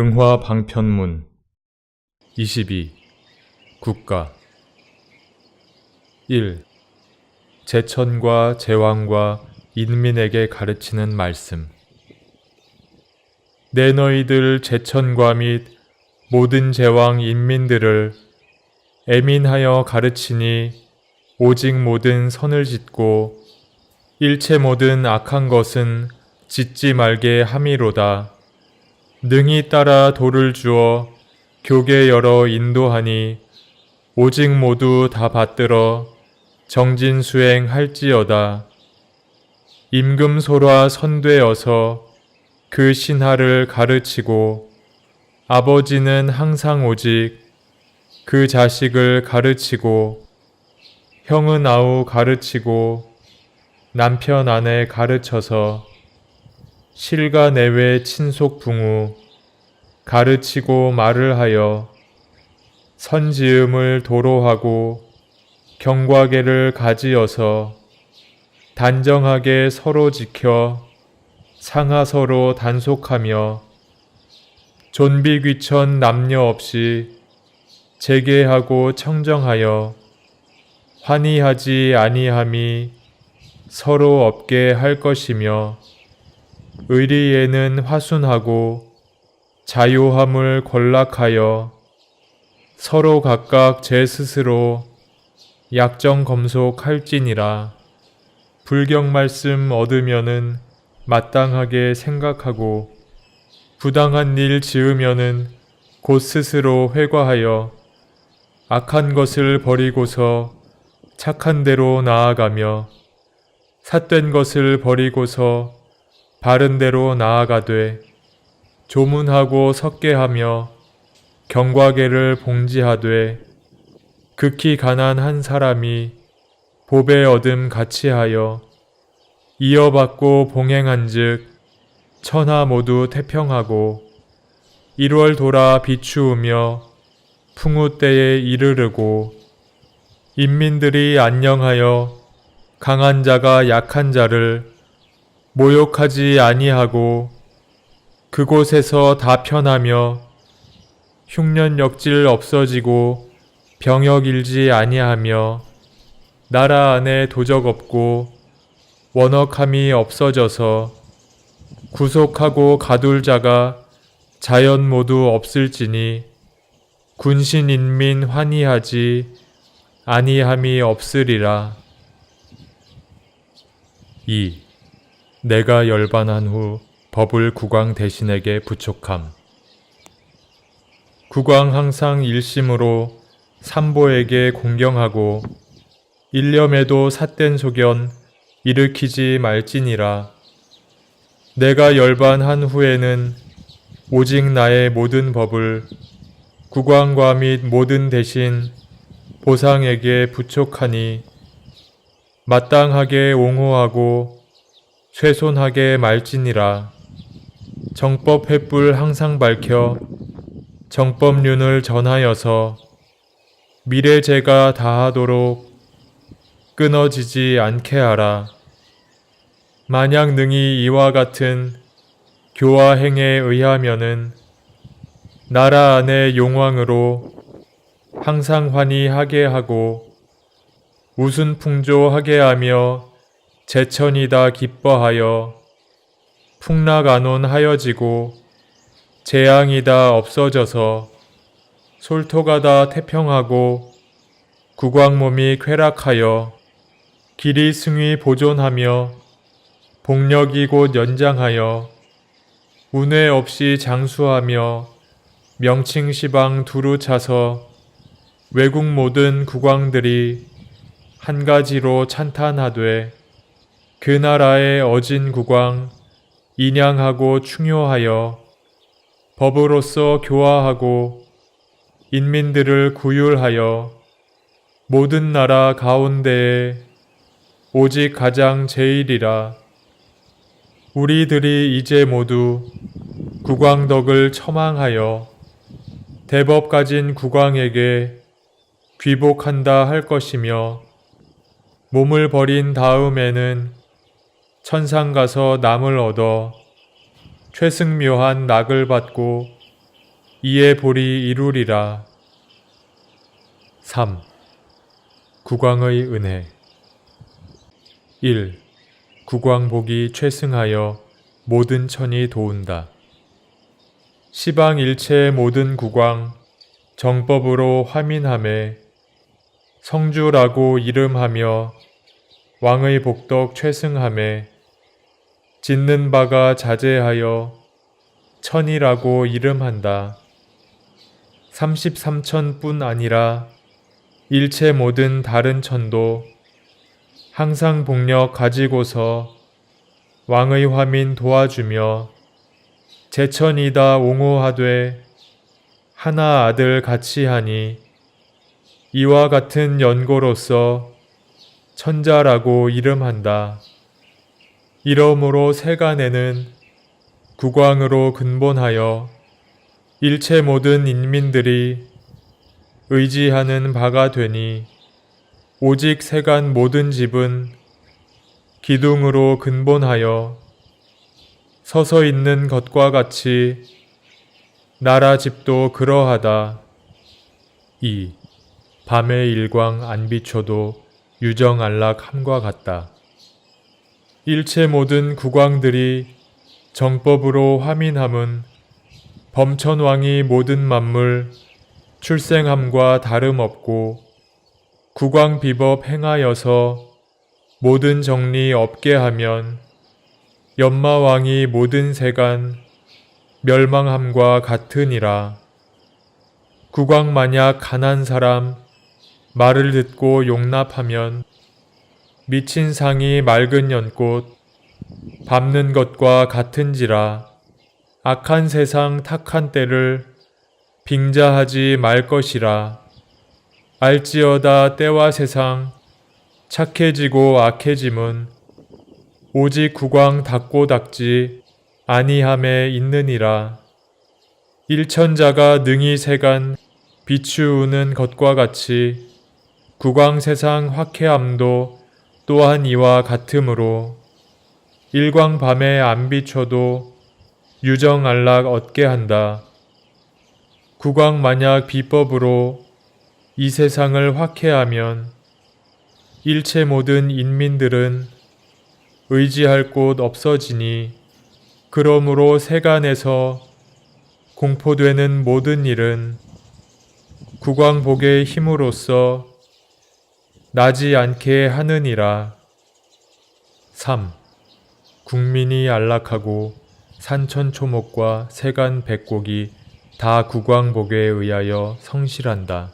응화 방편문 22. 국가 1. 제천과 제왕과 인민에게 가르치는 말씀 내 너희들 제천과 및 모든 제왕 인민들을 애민하여 가르치니 오직 모든 선을 짓고 일체 모든 악한 것은 짓지 말게 함이로다. 능히 따라 도를 주어 교계 열어 인도하니 오직 모두 다 받들어 정진 수행할지어다. 임금소라 선되어서 그 신하를 가르치고 아버지는 항상 오직 그 자식을 가르치고 형은 아우 가르치고 남편 아내 가르쳐서 실가 내외 친속 붕우 가르치고 말을 하여 선지음을 도로하고 경과계를 가지어서 단정하게 서로 지켜 상하 서로 단속하며 존비 귀천 남녀 없이 재개하고 청정하여 환희하지 아니함이 서로 없게 할 것이며 의리에는 화순하고 자요함을 권락하여 서로 각각 제 스스로 약정 검속할지니라. 불경 말씀 얻으면은 마땅하게 생각하고 부당한 일 지으면은 곧 스스로 회과하여 악한 것을 버리고서 착한 대로 나아가며 삿된 것을 버리고서 바른 대로 나아가되 조문하고 석계하며 경과계를 봉지하되 극히 가난한 사람이 보배 얻음 같이 하여 이어받고 봉행한즉 천하 모두 태평하고 일월 돌아 비추우며 풍우 때에 이르르고 인민들이 안녕하여 강한 자가 약한 자를 모욕하지 아니하고 그곳에서 다 편하며 흉년 역질 없어지고 병역 일지 아니하며 나라 안에 도적 없고 원억함이 없어져서 구속하고 가둘 자가 자연 모두 없을지니 군신 인민 환희하지 아니함이 없으리라. 2. 내가 열반한 후 법을 국왕 대신에게 부촉함. 국왕 항상 일심으로 삼보에게 공경하고 일념에도 삿된 소견 일으키지 말지니라. 내가 열반한 후에는 오직 나의 모든 법을 국왕과 및 모든 대신 보상에게 부촉하니 마땅하게 옹호하고 쇠손하게 말지니라. 정법 횃불 항상 밝혀 정법륜을 전하여서 미래 제가 다하도록 끊어지지 않게 하라. 만약 능히 이와 같은 교화행에 의하면은 나라 안의 용왕으로 항상 환희하게 하고 우순풍조하게 하며 제천이다 기뻐하여 풍락안온 하여지고 재앙이다 없어져서 솔토가 다 태평하고 국왕몸이 쾌락하여 길이 승위 보존하며 복력이 곧 연장하여 운회 없이 장수하며 명칭시방 두루 차서 외국 모든 국왕들이 한 가지로 찬탄하되 그 나라의 어진 국왕 인양하고 충효하여 법으로서 교화하고 인민들을 구율하여 모든 나라 가운데에 오직 가장 제일이라. 우리들이 이제 모두 국왕덕을 처망하여 대법 가진 국왕에게 귀복한다 할 것이며 몸을 버린 다음에는 천상 가서 남을 얻어 최승묘한 낙을 받고 이에 볼이 이루리라. 3. 국왕의 은혜 1. 국왕복이 최승하여 모든 천이 도운다. 시방 일체의 모든 국왕 정법으로 화민함에 성주라고 이름하며 왕의 복덕 최승함에 짓는 바가 자제하여 천이라고 이름한다. 33천뿐 아니라 일체 모든 다른 천도 항상 복력 가지고서 왕의 화민 도와주며 제천이다 옹호하되 하나 아들 같이 하니 이와 같은 연고로서 천자라고 이름한다. 이러므로 세간에는 국왕으로 근본하여 일체 모든 인민들이 의지하는 바가 되니 오직 세간 모든 집은 기둥으로 근본하여 서서 있는 것과 같이 나라 집도 그러하다. 2. 밤의 일광 안 비춰도 유정 안락함과 같다. 일체 모든 국왕들이 정법으로 화민함은 범천왕이 모든 만물 출생함과 다름없고 국왕 비법 행하여서 모든 정리 없게 하면 연마왕이 모든 세간 멸망함과 같으니라. 국왕 만약 가난 사람 말을 듣고 용납하면 미친 상이 맑은 연꽃 밟는 것과 같은지라 악한 세상 탁한 때를 빙자하지 말 것이라. 알지어다 때와 세상 착해지고 악해짐은 오직 국왕 닦고 닦지 아니함에 있느니라. 일천자가 능히 세간 비추우는 것과 같이 국왕 세상 화쾌함도 또한 이와 같으므로 일광 밤에 안 비춰도 유정 안락 얻게 한다. 국왕 만약 비법으로 이 세상을 화쾌하면 일체 모든 인민들은 의지할 곳 없어지니 그러므로 세간에서 공포되는 모든 일은 국왕복의 힘으로써 나지 않게 하느니라. 3. 국민이 안락하고 산천 초목과 세간 백곡이 다 국왕복에 의하여 성실한다.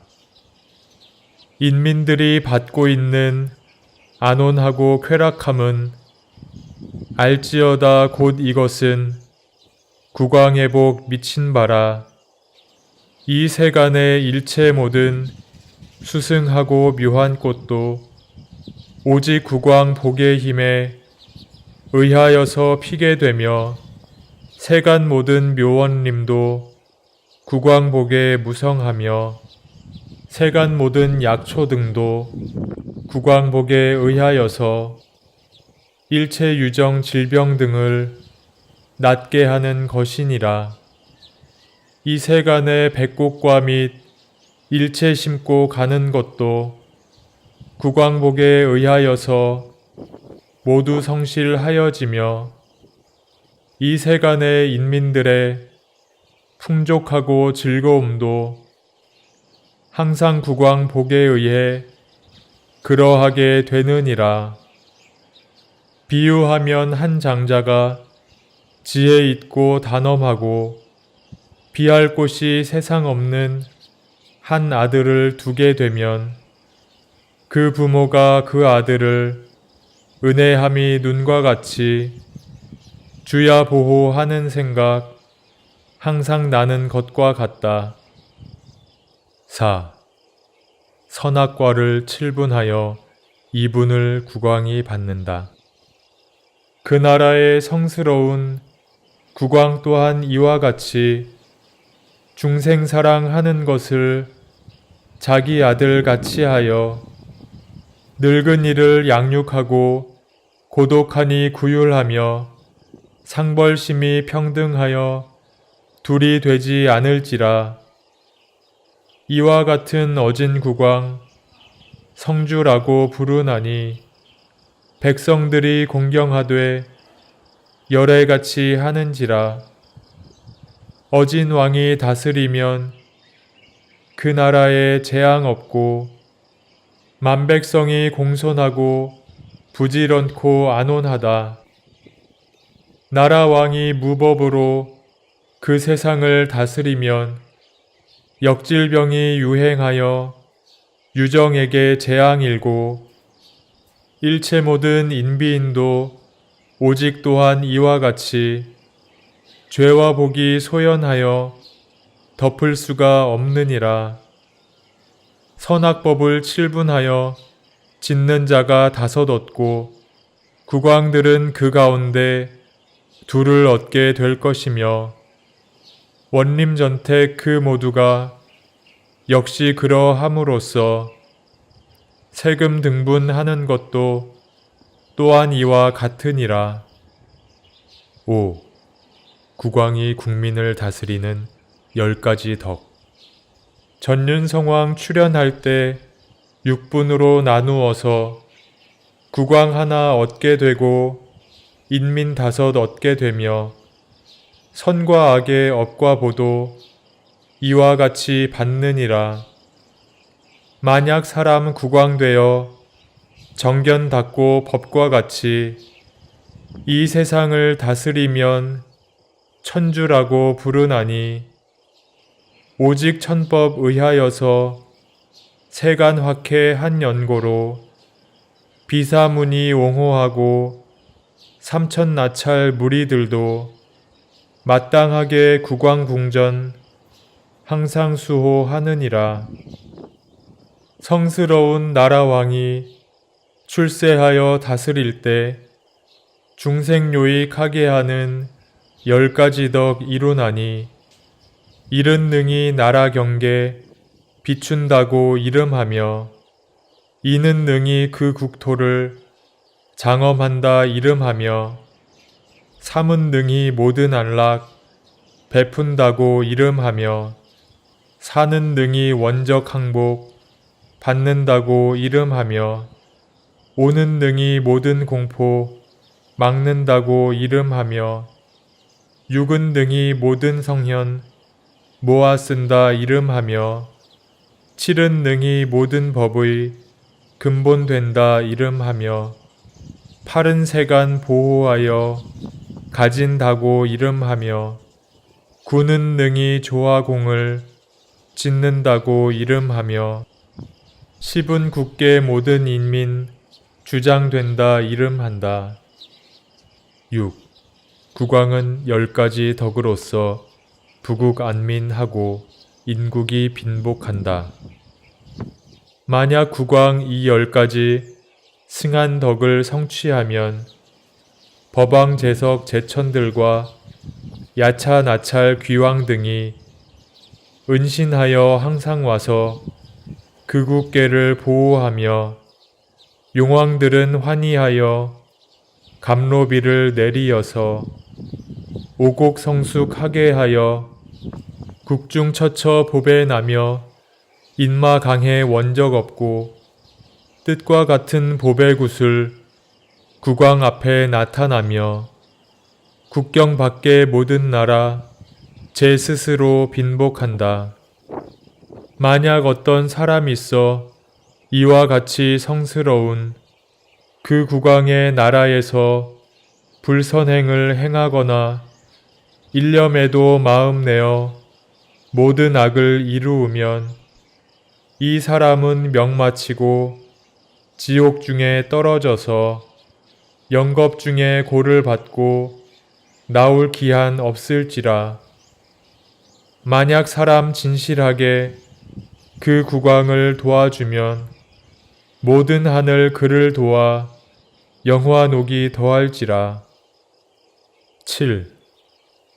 인민들이 받고 있는 안온하고 쾌락함은 알지어다 곧 이것은 국왕의 복 미친 바라 이 세간의 일체 모든 수승하고 묘한 꽃도 오직 국왕 복의 힘에 의하여서 피게 되며 세간 모든 묘원림도 국왕복에 무성하며 세간 모든 약초 등도 국왕복에 의하여서 일체 유정 질병 등을 낫게 하는 것이니라. 이 세간의 백곡과 및 일체 심고 가는 것도 국왕복에 의하여서 모두 성실하여지며 이 세간의 인민들의 풍족하고 즐거움도 항상 국왕 복에 의해 그러하게 되느니라. 비유하면 한 장자가 지혜 있고 단엄하고 비할 곳이 세상 없는 한 아들을 두게 되면 그 부모가 그 아들을 은혜함이 눈과 같이 주야 보호하는 생각 항상 나는 것과 같다. 4. 선악과를 7분하여 2분을 국왕이 받는다. 그 나라의 성스러운 국왕 또한 이와 같이 중생 사랑하는 것을 자기 아들 같이 하여 늙은 이를 양육하고 고독하니 구휼하며 상벌심이 평등하여 둘이 되지 않을지라. 이와 같은 어진 국왕 성주라고 부르나니 백성들이 공경하되 열애같이 하는지라 어진 왕이 다스리면 그 나라에 재앙 없고 만백성이 공손하고 부지런코 안온하다. 나라 왕이 무법으로 그 세상을 다스리면 역질병이 유행하여 유정에게 재앙 일고 일체 모든 인비인도 오직 또한 이와 같이 죄와 복이 소연하여 덮을 수가 없느니라. 선악법을 칠분하여 짓는 자가 다섯 얻고 국왕들은 그 가운데 둘을 얻게 될 것이며 원림전택 그 모두가 역시 그러함으로써 세금 등분하는 것도 또한 이와 같으니라. 5. 국왕이 국민을 다스리는 열 가지 덕. 전륜성왕 출연할 때 6분으로 나누어서 국왕 하나 얻게 되고 인민 다섯 얻게 되며 선과 악의 업과 보도 이와 같이 받느니라. 만약 사람 국왕되어 정견 닦고 법과 같이 이 세상을 다스리면 천주라고 부르나니 오직 천법 의하여서 세간 확해 한 연고로 비사문이 옹호하고 삼천 나찰 무리들도 마땅하게 국왕궁전 항상 수호하느니라. 성스러운 나라왕이 출세하여 다스릴 때 중생요익하게 하는 열 가지 덕 이루나니 이른 능이 나라 경계 비춘다고 이름하며 이는 능이 그 국토를 장엄한다 이름하며 삼은 능이 모든 안락 베푼다고 이름하며 사는 능이 원적 항복 받는다고 이름하며 오는 능이 모든 공포 막는다고 이름하며 육은 능이 모든 성현 모아 쓴다 이름하며 칠은 능이 모든 법의 근본 된다 이름하며 팔은 세간 보호하여 가진다고 이름하며 구는 능이 조화공을 짓는다고 이름하며 십은 국계 모든 인민 주장된다 이름한다. 6. 국왕은 열 가지 덕으로서 부국 안민하고 인국이 빈복한다. 만약 국왕 이 열 가지 승한 덕을 성취하면 법왕 제석 제천들과 야차 나찰 귀왕 등이 은신하여 항상 와서 그 국계를 보호하며 용왕들은 환희하여 감로비를 내리어서 오곡 성숙하게 하여 국중 처처 보배 나며 인마 강해 원적 없고 뜻과 같은 보배 구슬 국왕 앞에 나타나며 국경 밖의 모든 나라 제 스스로 빈복한다. 만약 어떤 사람이 있어 이와 같이 성스러운 그 국왕의 나라에서 불선행을 행하거나 일념에도 마음 내어 모든 악을 이루으면 이 사람은 명마치고 지옥 중에 떨어져서 영겁 중에 고를 받고 나올 기한 없을지라. 만약 사람 진실하게 그 국왕을 도와주면 모든 하늘 그를 도와 영화 녹이 더할지라. 7.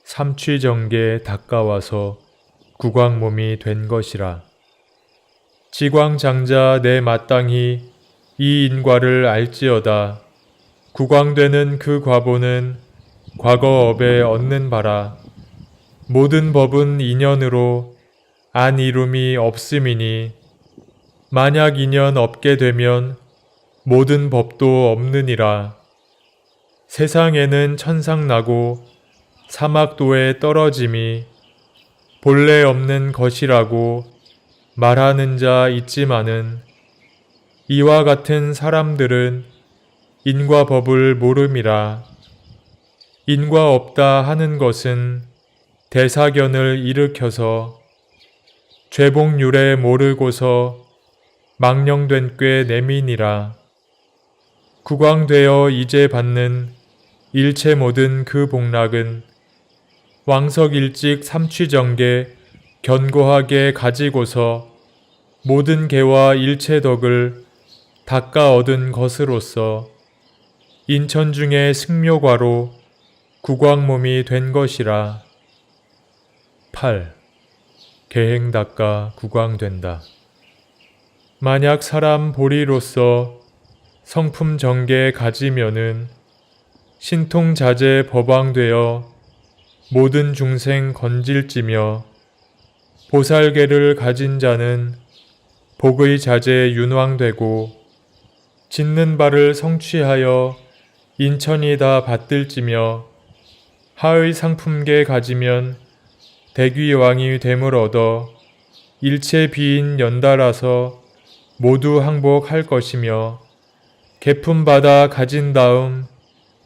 삼취정계 닦아와서 국왕 몸이 된 것이라. 지광장자 내 마땅히 이 인과를 알지어다. 국왕되는 그 과보는 과거 업에 얻는 바라. 모든 법은 인연으로 안 이름이 없음이니 만약 인연 없게 되면 모든 법도 없느니라. 세상에는 천상 나고 사막도에 떨어짐이 본래 없는 것이라고 말하는 자 있지만은 이와 같은 사람들은 인과 법을 모름이라. 인과 없다 하는 것은 대사견을 일으켜서 죄복률에 모르고서 망령된 꽤 내민이라. 국왕되어 이제 받는 일체 모든 그 복락은 왕석 일찍 삼취정계 견고하게 가지고서 모든 개와 일체 덕을 닦아 얻은 것으로서 인천 중에 승묘과로 국왕몸이 된 것이라. 8. 계행 닦아 국왕된다. 만약 사람 보리로서 성품 정계 가지면은 신통자재 법왕되어 모든 중생 건질지며 보살계를 가진 자는 복의 자재 윤왕되고 짓는 바를 성취하여 인천이 다 받들지며 하의 상품계 가지면 대귀왕이 됨을 얻어 일체 비인 연달아서 모두 항복할 것이며 개품 받아 가진 다음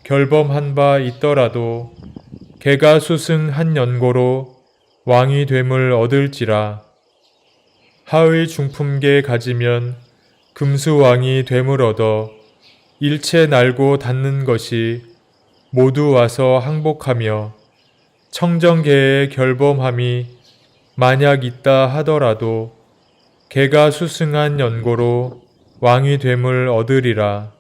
결범한 바 있더라도 개가 수승한 연고로 왕이 됨을 얻을지라 하의 중품계 가지면 금수왕이 됨을 얻어 일체 날고 닿는 것이 모두 와서 항복하며 청정계의 결범함이 만약 있다 하더라도 개가 수승한 연고로 왕이 됨을 얻으리라.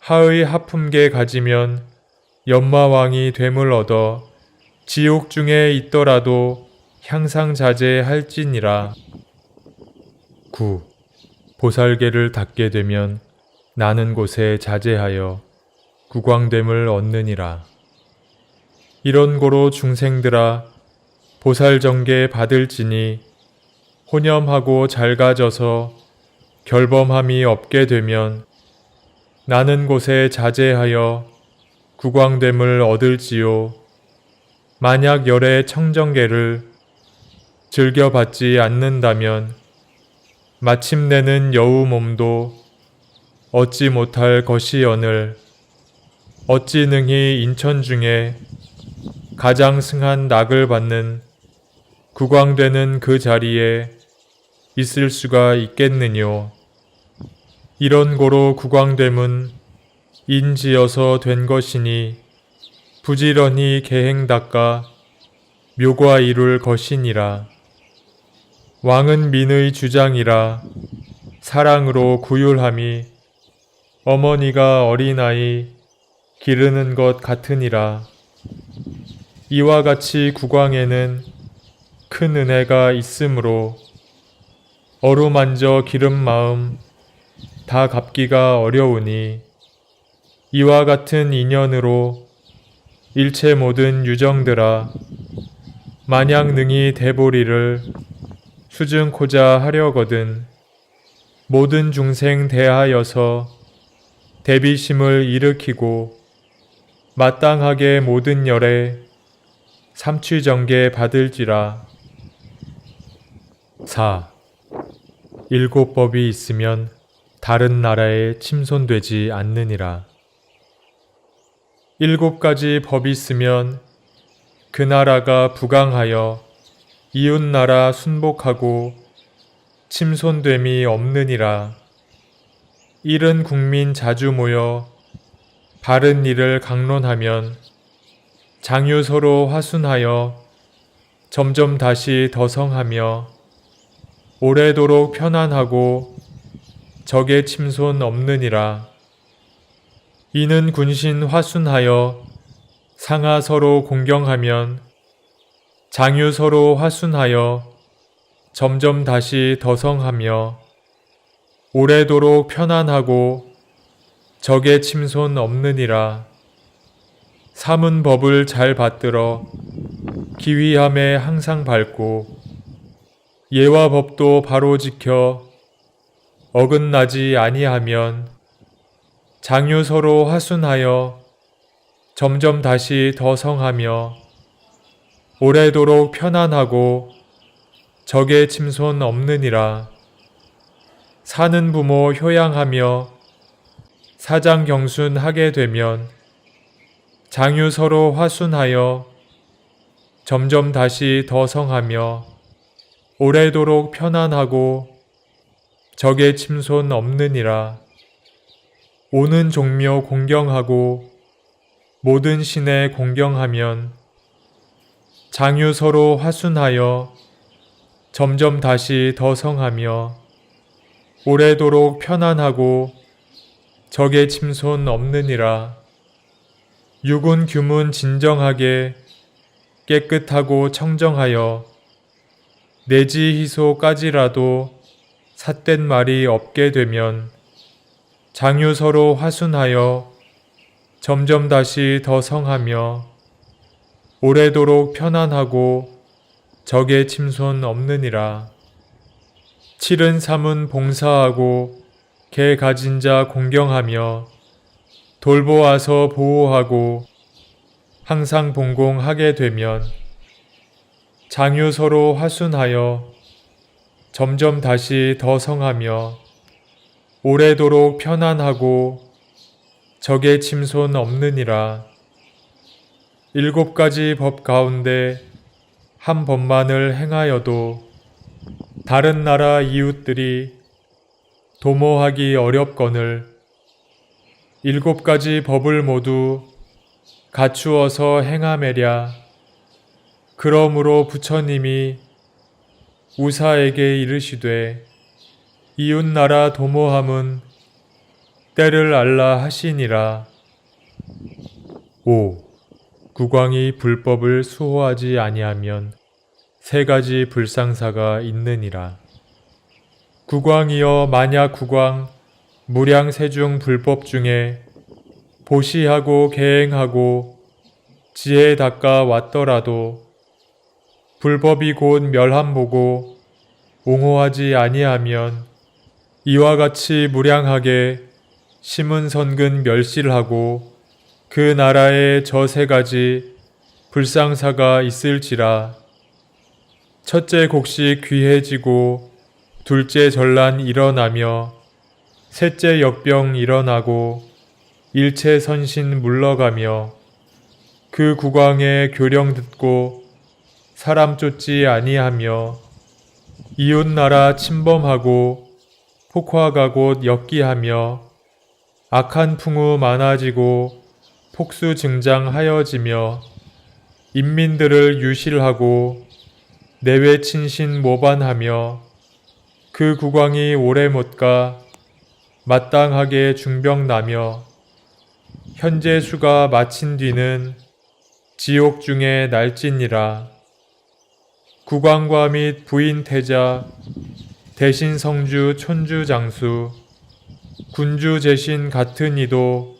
하의 하품계 가지면 연마왕이 됨을 얻어 지옥 중에 있더라도 향상 자제할지니라. 9. 보살계를 닦게 되면 나는 곳에 자제하여 국왕됨을 얻느니라. 이런 고로 중생들아 보살정계 받을지니 혼염하고 잘가져서 결범함이 없게 되면 나는 곳에 자제하여 국왕됨을 얻을지요. 만약 열의 청정계를 즐겨받지 않는다면 마침내는 여우 몸도 얻지 못할 것이여늘 어찌 능히 인천 중에 가장 승한 낙을 받는 국왕되는 그 자리에 있을 수가 있겠느뇨. 이런 고로 국왕됨은 인지어서 된 것이니 부지런히 계행 닦아 묘과 이룰 것이니라. 왕은 민의 주장이라 사랑으로 구휼함이 어머니가 어린아이 기르는 것 같으니라. 이와 같이 국왕에는 큰 은혜가 있으므로 어루만져 기름 마음 다 갚기가 어려우니 이와 같은 인연으로 일체 모든 유정들아 마냥 능히 대보리를 수증코자 하려거든 모든 중생 대하여서 대비심을 일으키고 마땅하게 모든 열에 삼취정계 받을지라. 4. 일곱 법이 있으면 다른 나라에 침손되지 않느니라. 일곱 가지 법이 있으면 그 나라가 부강하여 이웃 나라 순복하고 침손됨이 없느니라. 이른 국민 자주 모여 바른 일을 강론하면 장유 서로 화순하여 점점 다시 더성하며 오래도록 편안하고 적의 침손 없느니라. 이는 군신 화순하여 상하 서로 공경하면 장유 서로 화순하여 점점 다시 더성하며 오래도록 편안하고 적의 침손 없느니라. 삼은 법을 잘 받들어 기위함에 항상 밝고 예와 법도 바로 지켜 어긋나지 아니하면 장유 서로 화순하여 점점 다시 더 성하며 오래도록 편안하고 적의 침손 없느니라. 사는 부모 효양하며 사장 경순하게 되면 장유 서로 화순하여 점점 다시 더 성하며 오래도록 편안하고 적의 침손 없느니라. 오는 종묘 공경하고 모든 신에 공경하면 장유 서로 화순하여 점점 다시 더 성하며 오래도록 편안하고 적의 침손 없느니라. 육은 규문 진정하게 깨끗하고 청정하여 내지 희소까지라도 삿된 말이 없게 되면 장유 서로 화순하여 점점 다시 더 성하며 오래도록 편안하고 적의 침손 없느니라. 칠은 삼은 봉사하고 개 가진 자 공경하며 돌보아서 보호하고 항상 봉공하게 되면 장유 서로 화순하여 점점 다시 더 성하며 오래도록 편안하고 적의 침손 없느니라. 일곱 가지 법 가운데 한 법만을 행하여도 다른 나라 이웃들이 도모하기 어렵거늘 일곱 가지 법을 모두 갖추어서 행하매랴. 그러므로 부처님이 우사에게 이르시되 이웃 나라 도모함은 때를 알라 하시니라. 5. 국왕이 불법을 수호하지 아니하면 세 가지 불상사가 있느니라. 국왕이여 만약 국왕 무량 세중 불법 중에 보시하고 계행하고 지혜에 닦아 왔더라도 불법이 곧 멸함 보고 옹호하지 아니하면 이와 같이 무량하게 심은 선근 멸실하고 그 나라에 저 세 가지 불상사가 있을지라. 첫째 곡식 귀해지고 둘째 전란 일어나며 셋째 역병 일어나고 일체 선신 물러가며 그 국왕의 교령 듣고 사람 쫓지 아니하며 이웃 나라 침범하고 폭화가 곧 엽기하며 악한 풍우 많아지고 폭수 증장하여지며 인민들을 유실하고 내외 친신 모반하며 그 국왕이 오래 못가 마땅하게 중병나며 현재 수가 마친 뒤는 지옥 중에 날찐이라. 국왕과 및 부인 태자 대신 성주 촌주 장수 군주 제신 같은 이도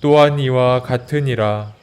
또한 이와 같으니라